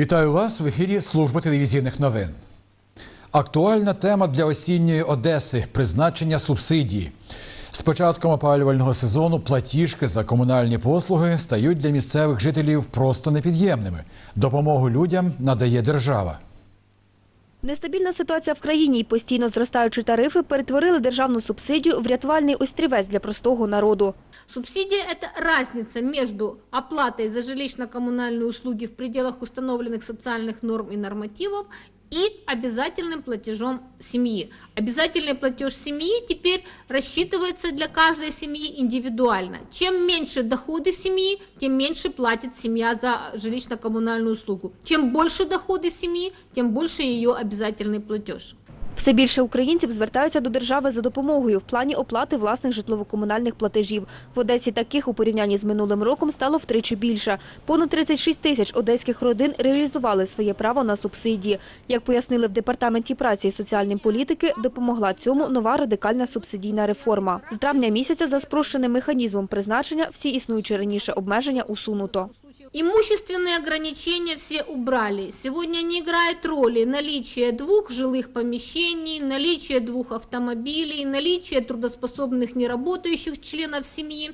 Вітаю вас в ефірі Служби телевізійних новин. Актуальна тема для осінньої Одеси призначення субсидії. З початком опалювального сезону платіжки за комунальні послуги стають для місцевих жителів просто непід'ємними. Допомогу людям надає держава. Нестабільна ситуація в країні і постійно зростаючі тарифи перетворили державну субсидію в рятувальний острівець для простого народу. Субсидия – это разница между оплатой за жилищно-коммунальные услуги в пределах установленных социальных норм и нормативов и обязательным платежом семьи. Обязательный платеж семьи теперь рассчитывается для каждой семьи индивидуально. Чем меньше доходы семьи, тем меньше платит семья за жилищно-коммунальную услугу. Чем больше доходы семьи, тем больше ее обязательный платеж. Все більше українців звертаються до держави за допомогою в плані оплати власних житлово-комунальних платежів. В Одесі таких у порівнянні з минулим роком стало втричі більше. Понад 36 тисяч одеських родин реалізували своє право на субсидії. Як пояснили в Департаменті праці і соціальної політики, допомогла цьому нова радикальна субсидійна реформа. З травня місяця за спрощеним механізмом призначення всі існуючі раніше обмеження усунуто. Имущественные ограничения все убрали. Сегодня не играет роли наличие двух жилых помещений, наличие двух автомобилей, наличие трудоспособных неработающих членов семьи.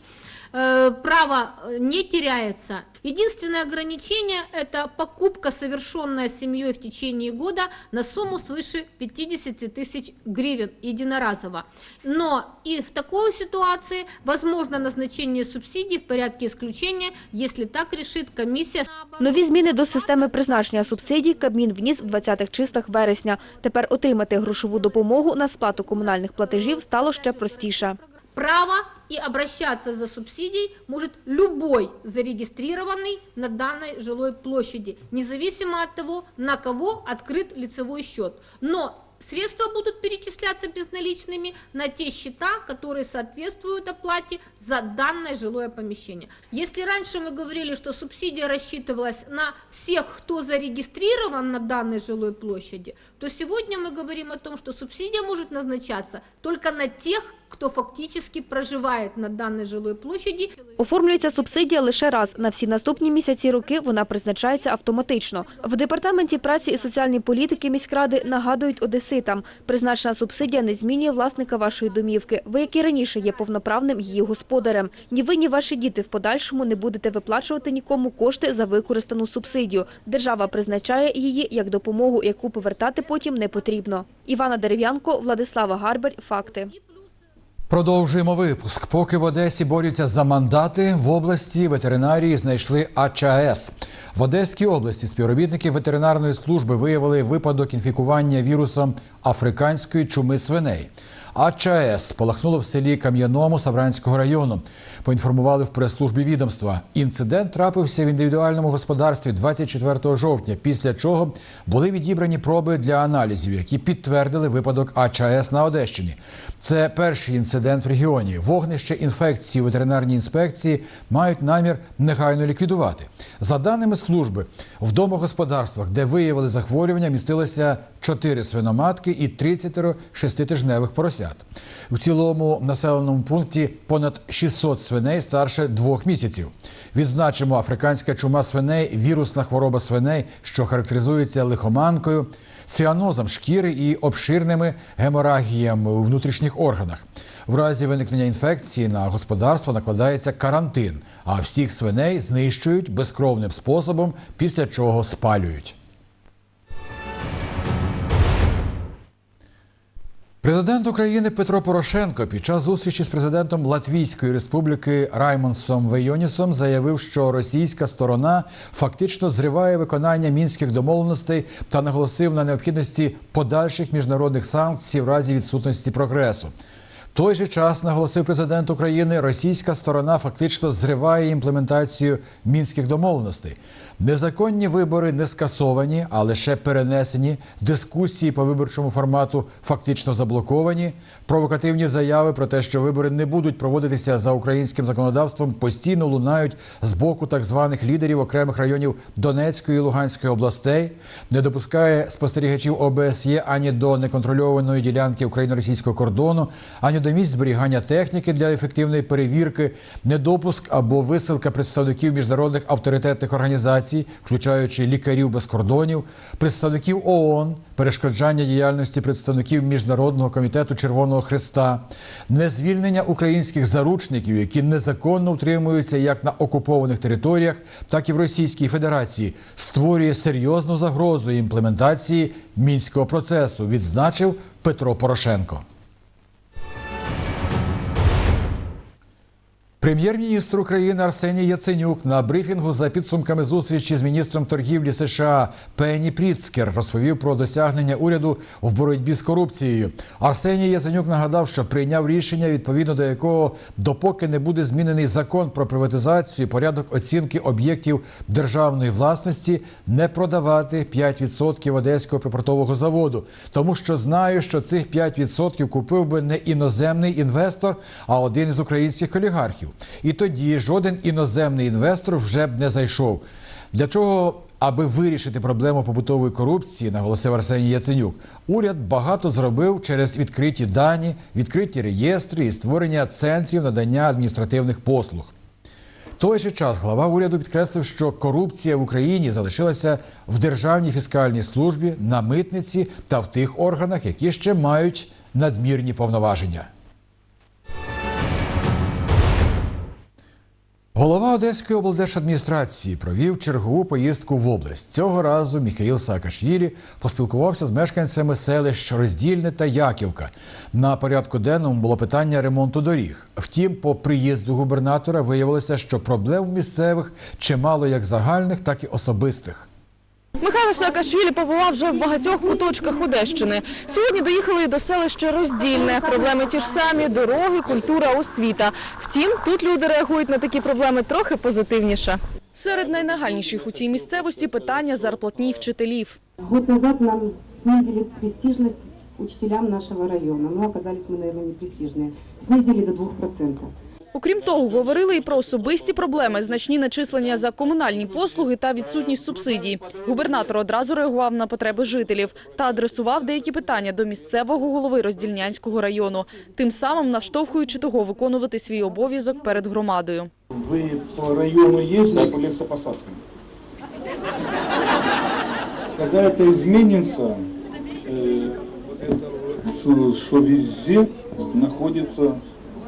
Э, Право э, не теряется. Единственное ограничение – это покупка, совершенная семьей в течение года на сумму свыше 50 тысяч гривен единоразово. Но и в такой ситуации возможно назначение субсидий в порядке исключения, если так решит комиссия. Нові зміни до системи призначення субсидій Кабмін вніс в 20-х числах вересня. Тепер отримати грошову допомогу на сплату комунальних платежів стало ще простіше. Право и обращаться за субсидией может любой зарегистрированный на данной жилой площади, независимо от того, на кого открыт лицевой счет. Но средства будут перечисляться безналичными на те счета, которые соответствуют оплате за данное жилое помещение. Если раньше мы говорили, что субсидия рассчитывалась на всех, кто зарегистрирован на данной жилой площади, то сегодня мы говорим о том, что субсидия может назначаться только на тех, кто фактически проживает на данной жилой площади. Оформлюється субсидія лише раз. На всі наступні місяці роки вона призначається автоматично. В Департаменті праці і соціальної політики міськради нагадують одеситам. Призначена субсидія не змінює власника вашої домівки. Ви, як і раніше, є повноправним її господарем. Ні ви, ні ваші діти в подальшому не будете виплачувати нікому кошти за використану субсидію. Держава призначає її як допомогу, яку повертати потім не потрібно. Івана Дерев'янко, Владислава Гарбер. Факти. Продовжуємо випуск. Поки в Одесі борються за мандати, в області ветеринарії знайшли АЧАЕС. В Одеській області співробітники ветеринарної служби виявили випадок інфікування вірусом африканської чуми свиней. АЧАЕС спалахнуло в селі Кам'яному Савранського району. Поінформували в прес-службі відомства. Інцидент трапився в індивідуальному господарстві 24 жовтня, після чого були відібрані проби для аналізів, які підтвердили випадок АЧАЕС на Одещині. Це перший інцидент в регіоні. Вогнище інфекції у ветеринарній інспекції мають намір негайно ліквідувати. За даними служби, в домогосподарствах, де виявили захворювання, містилося 4 свиноматки і 30 шеститижневих поросят. В цілому населеному пункті понад 600 свиней старше двох місяців. Відзначимо, африканська чума свиней вірусна хвороба свиней, що характеризується лихоманкою, ціанозом шкіри і обширними геморагіями у внутрішніх органах. В разі виникнення інфекції на господарство накладається карантин, а всіх свиней знищують безкровним способом, після чого спалюють. Президент України Петро Порошенко під час зустрічі з президентом Латвійської республіки Раймонсом Вейонісом заявив, що російська сторона фактично зриває виконання мінських домовленостей та наголосив на необхідності подальших міжнародних санкцій в разі відсутності прогресу. Той же час наголосив президент України, російська сторона фактично зриває імплементацію мінських домовленостей. Незаконні вибори не скасовані, а лише перенесені. Дискусії по виборчому формату фактично заблоковані. Провокативні заяви про те, що вибори не будуть проводитися за українським законодавством, постійно лунають з боку так званих лідерів окремих районів Донецької і Луганської областей. Не допускає спостерігачів ОБСЄ ані до неконтрольованої ділянки україно-російського кордону, ані до місць зберігання техніки для ефективної перевірки, недопуск або висилка представників міжнародних авторитетних організацій, включаючи лікарів без кордонів, представників ООН, перешкоджання діяльності представників Міжнародного комітету Червоного Христа, незвільнення українських заручників, які незаконно утримуються як на окупованих територіях, так і в Російській Федерації, створює серйозну загрозу імплементації мінського процесу, відзначив Петро Порошенко. Прем'єр-міністр України Арсеній Яценюк на брифінгу за підсумками зустрічі з міністром торгівлі США Пенні Пріцкер розповів про досягнення уряду в боротьбі з корупцією. Арсеній Яценюк нагадав, що прийняв рішення, відповідно до якого, допоки не буде змінений закон про приватизацію, порядок оцінки об'єктів державної власності, не продавати 5% одеського припортового заводу, тому що знаю, що цих 5% купив би не іноземний інвестор, а один із українських олігархів. І тоді жоден іноземний інвестор вже б не зайшов. Для чого, аби вирішити проблему побутової корупції, наголосив Арсеній Яценюк, уряд багато зробив через відкриті дані, відкриті реєстри і створення центрів надання адміністративних послуг. Той же час глава уряду підкреслив, що корупція в Україні залишилася в державній фіскальній службі, на митниці та в тих органах, які ще мають надмірні повноваження. Голова Одеської облдержадміністрації провів чергову поїздку в область. Цього разу Міхаїл Саакашвілі поспілкувався з мешканцями селищ Роздільне та Яківка. На порядку денному було питання ремонту доріг. Втім, по приїзду губернатора виявилося, що проблем місцевих чимало як загальних, так і особистих. Михайло Саакашвілі побував вже в багатьох куточках Одещини. Сьогодні доїхали до селища Роздільне. Проблеми ті ж самі – дороги, культура, освіта. Втім, тут люди реагують на такі проблеми трохи позитивніше. Серед найнагальніших у цій місцевості питання зарплатні вчителів. Год назад нам снизили престижность учителям нашего района. Но оказались мы, наверное, не престижные. Снизили до 2%. Окрім того, говорили і про особисті проблеми, значні начислення за комунальні послуги та відсутність субсидій. Губернатор одразу реагував на потреби жителів та адресував деякі питання до місцевого голови Роздільнянського району, тим самим навштовхуючи того виконувати свій обов'язок перед громадою. Вы по району ездили по лесопосадкам? Когда это изменится, э, что, что везде находится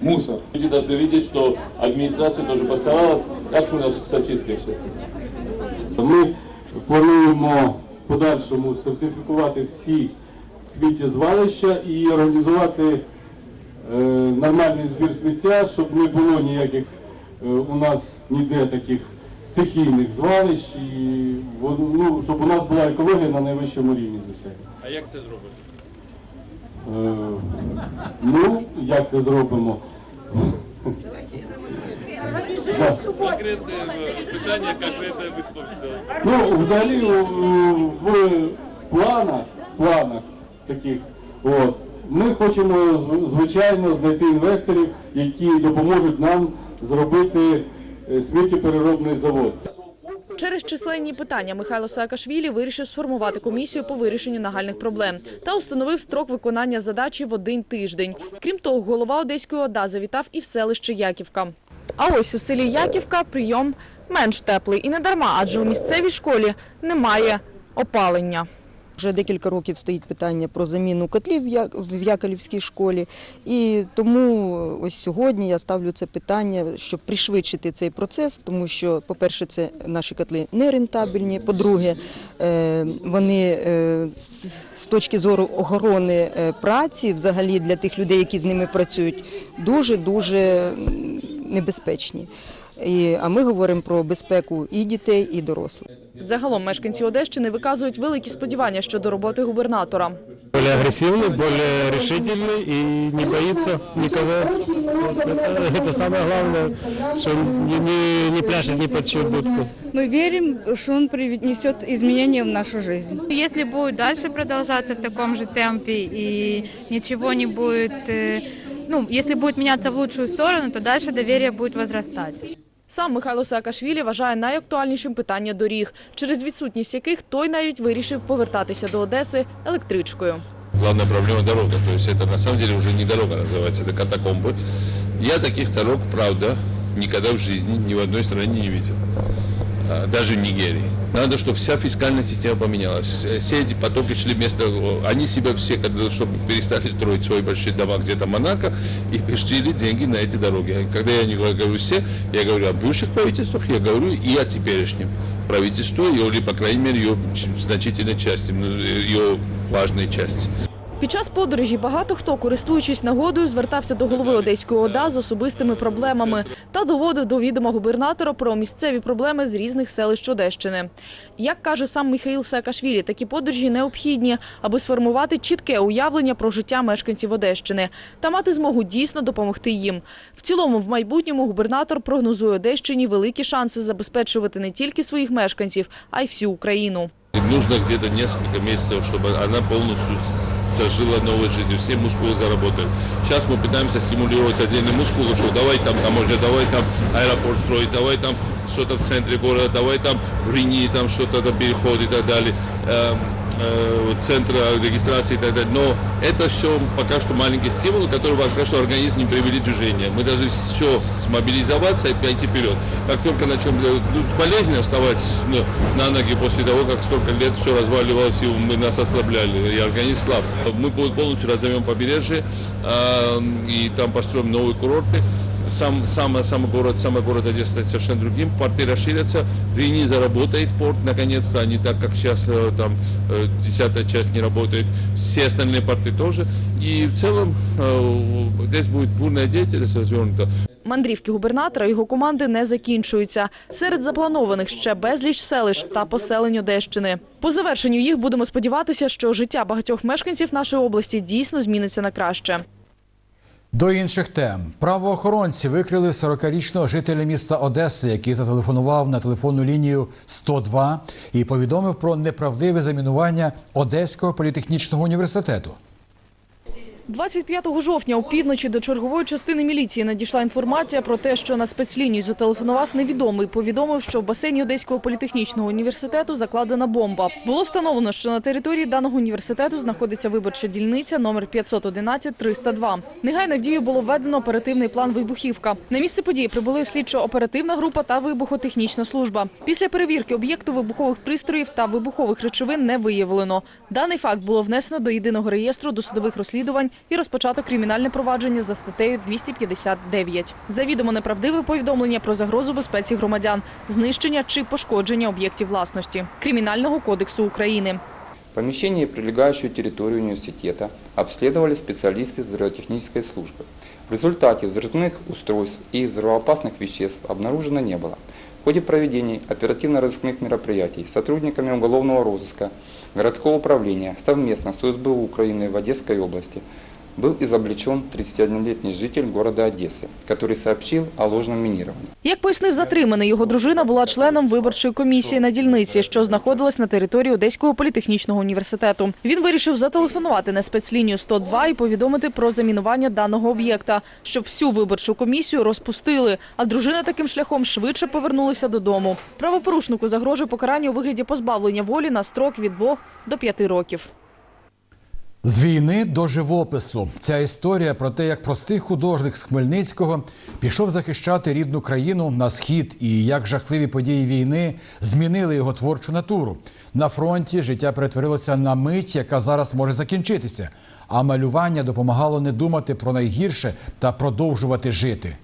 мусор. Люди должны видеть, что администрация тоже постаралась. Как у нас с очисткой сейчас? Ми плануємо в подальшому сертифікувати всі сміттєзвалища і організувати е, нормальний збір сміття, щоб не було ніяких е, у нас ніде таких стихійних звалищ, і ну, щоб у нас була екологія на найвищому рівні, звичайно. А як це зробити? Е, ну, як це зробимо? Ну, взагалі в планах, планах таких, от, ми хочемо звичайно знайти інвесторів, які допоможуть нам зробити е, сміттєпереробний завод. Через численні питання Михайло Саакашвілі вирішив сформувати комісію по вирішенню нагальних проблем та установив строк виконання задачі в один тиждень. Крім того, голова Одеської ОДА завітав і в селище Яківка. А ось у селі Яківка прийом менш теплий і не дарма, адже у місцевій школі немає опалення. Вже декілька років стоїть питання про заміну котлів в Я- в Яковлівській школі. І тому ось сьогодні я ставлю це питання, щоб пришвидшити цей процес, тому що, по-перше, це наші котли не рентабельні. По-друге, е, вони е, з- точки зору охорони е, праці, взагалі для тих людей, які з ними працюють, дуже дуже небезпечні. А ми говоримо про безпеку і дітей, і дорослих. Загалом мешканці Одещини виказують великі сподівання щодо роботи губернатора. более агрессивный, более решительный и не боится никого. Вот это, это самое главное, что не, не, не пляшет ни под чью дудку. Мы верим, что он принесет изменения в нашу жизнь. Если будет дальше продолжаться в таком же темпе и ничего не будет, э, ну, если будет меняться в лучшую сторону, то дальше доверие будет возрастать. Сам Михайло Саакашвілі вважає найактуальнішим питання доріг, через відсутність яких той навіть вирішив повертатися до Одеси електричкою. Главная проблема дорога. То есть это на самом деле уже не дорога называется, это катакомбы. Я таких дорог, правда, никогда в жизни ни в одной стране не видел. А, Даже в Нигерии. Надо, чтобы вся фискальная система поменялась. Э, Все эти потоки шли вместо... Они себя все, чтобы перестали строить свои большие дома где-то Монако, и пустили деньги на эти дороги. Когда я не говорю все, я говорю о бывших правительствах, я говорю и о теперешнем правительстве, или, по крайней мере, ее значительной части, ну, ее важной части. Під час подорожі багато хто, користуючись нагодою, звертався до голови Одеської ОДА з особистими проблемами та доводив до відома губернатора про місцеві проблеми з різних селищ Одещини. Як каже сам Михаїл Саакашвілі, такі подорожі необхідні, аби сформувати чітке уявлення про життя мешканців Одещини та мати змогу дійсно допомогти їм. В цілому, в майбутньому губернатор прогнозує Одещині великі шанси забезпечувати не тільки своїх мешканців, а й всю Україну. Нужно где-то несколько месяцев, чтобы она полностью сожила новой жизнью, все мускулы заработали. Сейчас мы пытаемся стимулировать отдельные мускулы, что давай там таможня, давай там аэропорт строить, давай там что-то в центре города, давай там в Рини там что-то там переход и так далее, э, э, центра регистрации и так далее. Но это все пока что маленькие стимулы, которые пока что организм не привели в движение. Мы должны все смобилизоваться и пойти вперед. Как только начнем ну, болезненно вставать ну, на ноги после того, как столько лет все разваливалось и мы нас ослабляли, и организм слаб. Мы полностью разовьем побережье э, и там построим новые курорты. Сам, сам, сам город, сам город Одесса станет совершенно другим, порты расширятся, Рени заработает порт наконец-то, а не так, как сейчас э, там э, десятая часть не работает, все остальные порты тоже. И в целом э, здесь будет бурная деятельность развернута. Мандрівки губернатора і його команди не закінчуються. Серед запланованих ще безліч селищ та поселень Одещини. По завершенню їх будемо сподіватися, що життя багатьох мешканців нашої області дійсно зміниться на краще. До інших тем правоохоронці викрили 40-річного жителя міста Одеси, який зателефонував на телефонну лінію 102 і повідомив про неправдиве замінування Одеського політехнічного університету. 25 жовтня у півночі до чергової частини міліції надійшла інформація про те, що на спецлінію зателефонував невідомий. Повідомив, що в басейні Одеського політехнічного університету закладена бомба. Було встановлено, що на території даного університету знаходиться виборча дільниця номер 511-302. Негайно в дію було введено оперативний план вибухівка. На місце події прибули слідчо-оперативна група та вибухотехнічна служба. Після перевірки об'єкту вибухових пристроїв та вибухових речовин не виявлено. Даний факт було внесено до єдиного реєстру досудових розслідувань і розпочато кримінальне провадження за статтею 259. Завідомо неправдиве повідомлення про загрозу безпеці громадян, знищення чи пошкодження об'єктів власності Кримінального кодексу України. Помещение и прилегающую территорию университета обследовали специалисты взрывотехнической службы. В результате взрывных устройств и взрывоопасных веществ обнаружено не было. В ходе проведения оперативно-розыскных мероприятий сотрудниками уголовного розыска городского управления совместно с УСБУ Украины в Одесской области был изобличен 31-летний житель города Одессы, который сообщил о ложном минировании. Як пояснив затриманий, його дружина була членом виборчої комісії на дільниці, що знаходилась на території Одеського політехнічного університету. Він вирішив зателефонувати на спецлінію 102 і повідомити про замінування даного об'єкта, щоб всю виборчу комісію розпустили, а дружина таким шляхом швидше повернулася додому. Правопорушнику загрожує покарання у вигляді позбавлення волі на строк від 2 до 5 років. З війни до живопису. Ця історія про те, як простий художник з Хмельницького пішов захищати рідну країну на схід, і як жахливі події війни змінили його творчу натуру. На фронті життя перетворилося на мить, яка зараз може закінчитися. А малювання допомагало не думати про найгірше та продовжувати жити.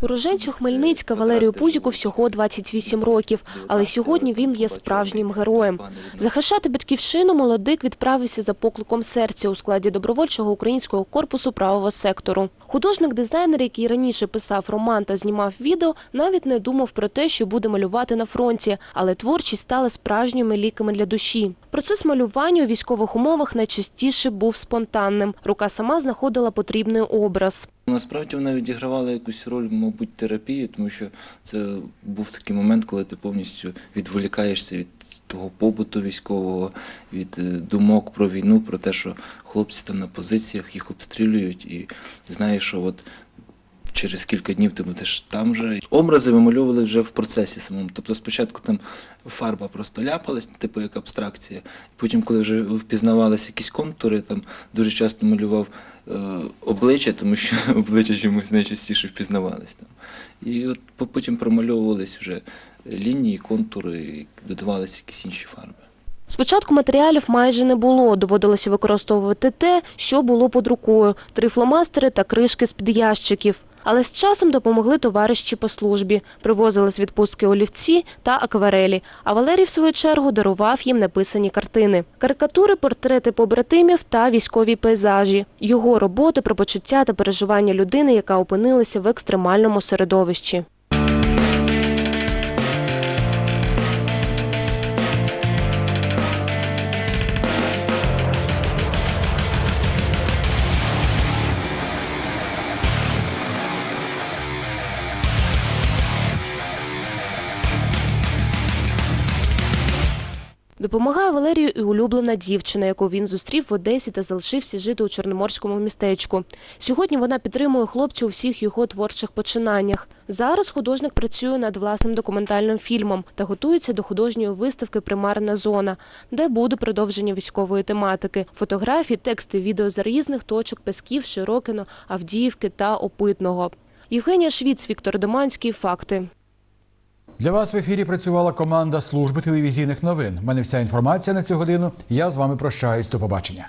Уроженцю Хмельницька Валерію Пузіку всього 28 років, але сьогодні він є справжнім героєм. Захищати батьківщину молодик відправився за покликом серця у складі добровольчого українського корпусу правого сектору. Художник-дизайнер, який раніше писав роман та знімав відео, навіть не думав про те, що буде малювати на фронті, але творчість стала справжніми ліками для душі. Процес малювання у військових умовах найчастіше був спонтанним. Рука сама знаходила потрібний образ. Насправді вона відігравала якусь роль, мабуть, терапії, тому що це був такий момент, коли ти повністю відволікаєшся від того побуту військового, від е, думок про війну, про те, що хлопці там на позиціях їх обстрілюють, і знаєш, що от через кілька днів ти будеш там же. Образи вимальовували вже в процесі самому. Тобто спочатку там фарба просто ляпалась, типу як абстракція. Потім, коли вже впізнавалися якісь контури, там дуже часто малював е, обличчя, тому що обличчя чомусь найчастіше впізнавались там. І от потім промальовувались вже лінії, контури, додавалися якісь інші фарби. Спочатку матеріалів майже не було, доводилося використовувати те, що було під рукою – три фломастери та кришки з-під ящиків. Але з часом допомогли товариші по службі, привозили з відпустки олівці та акварелі, а Валерій, в свою чергу, дарував їм написані картини. Карикатури, портрети побратимів та військові пейзажі. Його роботи про почуття та переживання людини, яка опинилася в екстремальному середовищі. Допомагає Валерію і улюблена дівчина, яку він зустрів в Одесі та залишився жити у Чорноморському містечку. Сьогодні вона підтримує хлопця у всіх його творчих починаннях. Зараз художник працює над власним документальним фільмом та готується до художньої виставки Примарна зона, де буде продовження військової тематики, фотографії, тексти, відео з різних точок Песків, Широкино, Авдіївки та Опитного. Євгенія Швіц, Віктор Доманський. Факти. Для вас в ефірі працювала команда служби телевізійних новин. У мене вся інформація на цю годину. Я з вами прощаюсь. До побачення.